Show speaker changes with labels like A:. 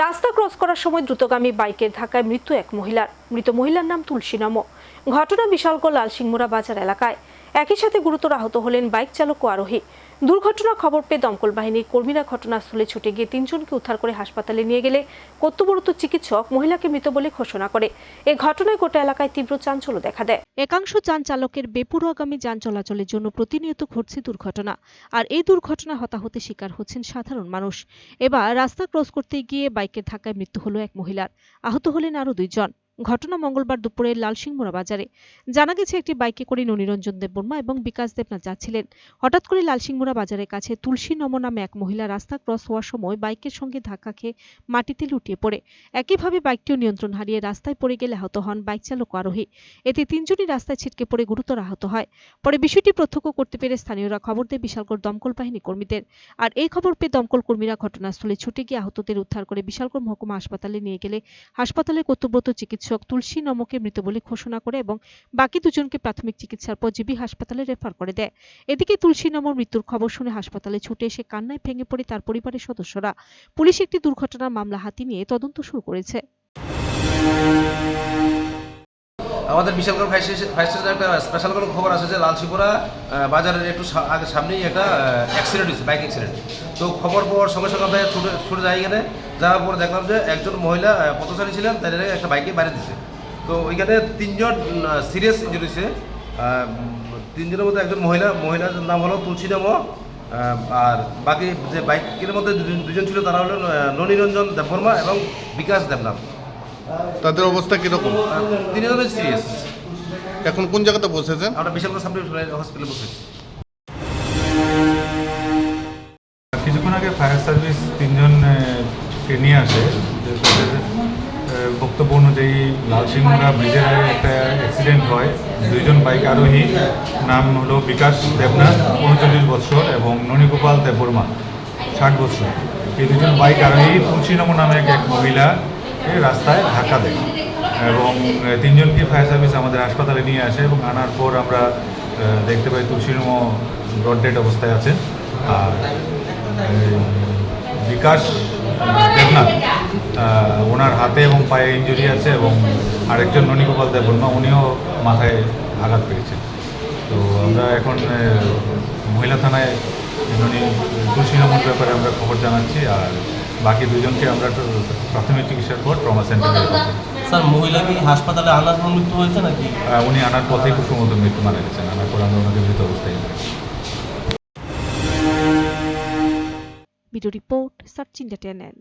A: রাস্তা ক্রস করার সময় দ্রুতগামী বাইকের ধাক্কায় মৃত্যু এক মহিলার। মৃত মহিলার নাম তুলসী নম। ঘটনা বিশালগড় লালসিংমুরা বাজার এলাকায়। একই সাথে গুরুতর আহত হলেন বাইক চালক ও আরোহী। দুর্ঘটনা খবর পেয়ে দমকল বাহিনীর কর্মীরা ঘটনাস্থলে ছুটে গিয়ে তিনজনকে উদ্ধার করে হাসপাতালে নিয়ে গেলে কর্তব্যরত চিকিৎসক মহিলাকে মৃত বলে ঘোষণা করে। এ ঘটনায় গোটা এলাকায় তীব্র চাঞ্চল্য দেখা দেয়। একাংশ যান চালকের বেপরোয়াগামী যান চলাচলের জন্য প্রতিনিয়ত ঘটছে দুর্ঘটনা, আর এই দুর্ঘটনা হতাহতে শিকার হচ্ছেন সাধারণ মানুষ। এবার রাস্তা ক্রস করতে গিয়ে বাইকের ধাক্কায় মৃত্যু হলো এক মহিলার। আহত হলেন আরও দুইজন। ঘটনা মঙ্গলবার দুপুরে লালসিংমুড়া বাজারে। জানা গেছে, একটি বাইকে করে ননিরঞ্জন দেববর্মা এবং বিকাশ দেবনাথ যাচ্ছিলেন। হঠাৎ করে লালসিংমুড়া বাজারের কাছে তুলসী নম নামে এক মহিলা রাস্তা ক্রস হওয়ার সময় বাইকের সঙ্গে ধাক্কা খেয়ে মাটিতে লুটিয়ে পড়ে। একইভাবে বাইকটিও নিয়ন্ত্রণ হারিয়ে রাস্তায় পড়ে গেলে আহত হন বাইক চালক আরোহী। এতে তিনজনই রাস্তায় ছিটকে পড়ে গুরুতর আহত হয়। পরে বিষয়টি প্রত্যক্ষ করতে পেরে স্থানীয়রা খবর দেয় বিশালগড় দমকল বাহিনী কর্মীদের। আর এই খবর পেয়ে দমকল কর্মীরা ঘটনাস্থলে ছুটে গিয়ে আহতদের উদ্ধার করে বিশালগড় মহকুমা হাসপাতালে নিয়ে গেলে হাসপাতালে কর্তব্যরত চিকিৎসক তুলসী নমকে মৃত বলে ঘোষণা করে এবং বাকি দুজনকে প্রাথমিক চিকিৎসার পর জিবি হাসপাতালে রেফার করে দেয়। এদিকে তুলসী নমর মৃত্যুর খবর শুনে হাসপাতালে ছুটে এসে কান্নায় ভেঙে পড়ে তার পরিবারের সদস্যরা। পুলিশ একটি দুর্ঘটনার মামলা হাতি নিয়ে তদন্ত শুরু করেছে।
B: আমাদের বিশালগড় স্টেশন স্টেশনে একটা স্পেশাল কোনো খবর আছে যে লালশিপুরা বাজারের একটু আগে সামনেই একটা অ্যাক্সিডেন্ট হয়েছে বাইক অ্যাক্সিডেন্ট তো খবর পাওয়ার সঙ্গে সঙ্গে আমরা ছুটে ছুটে যাই এখানে। যাওয়ার পর দেখলাম যে একজন মহিলা পথচারী ছিলেন তাদের একটা বাইকে বাইরে দিচ্ছে তো ওইখানে তিনজন সিরিয়াস ইঞ্জুরি হয়েছে। তিনজনের মধ্যে একজন মহিলা মহিলার নাম হলো তুলসী নাম আর বাকি যে বাইকের মধ্যে দুজন- ছিল তারা হলো ননীরঞ্জন দেববর্মা এবং বিকাশ দেবনাথ।
C: তাদের অবস্থা কীরকম?
B: তিনজনের সিরিয়াস
C: এখন কোন জায়গাতে বসেছেন?
B: আমরা সাব হসপিটালে বসেছি।
D: কিছুক্ষণ আগে ফায়ার সার্ভিস তিনজন কে নিয়ে আসে। বক্তব্য অনুযায়ী লালসিংহরা ব্রিজের একটা অ্যাক্সিডেন্ট হয়। দুইজন বাইক আরোহী, নাম হলো বিকাশ দেবনাথ, উনচল্লিশ বছর এবং ননীগোপাল দেববর্মা, ষাট বছর এই দুজন বাইক আরোহী তুলসীনম নামে এক এক মহিলা রাস্তায় ধাক্কা দেয়। এবং তিনজনকে ফায়ার সার্ভিস আমাদের হাসপাতালে নিয়ে আসে এবং আনার পর আমরা দেখতে পাই তুলসীনম ব্রড ডেড অবস্থায় আছে। আর বিকাশ দেবনাথ ওনার হাতে এবং পায়ে ইঞ্জুরি আছে এবং আরেকজন ননীগোপাল দেববর্মা উনিও মাথায় আঘাত পেয়েছেন। তো আমরা এখন মহিলা থানায় ননী তুলসী ব্যাপারে আমরা খবর জানাচ্ছি আর বাকি দুজনকে আমরা একটু প্রাথমিক চিকিৎসার পর ট্রমা সেন্টারে
E: স্যার মহিলা কি হাসপাতালে আনার পর মৃত্যু হয়েছে নাকি?
D: উনি আনার পথে খুব সম্ভবত মৃত্যু মারা গেছেন আনার পর আমরা ওনাকে মৃত অবস্থায়
A: video report search India channel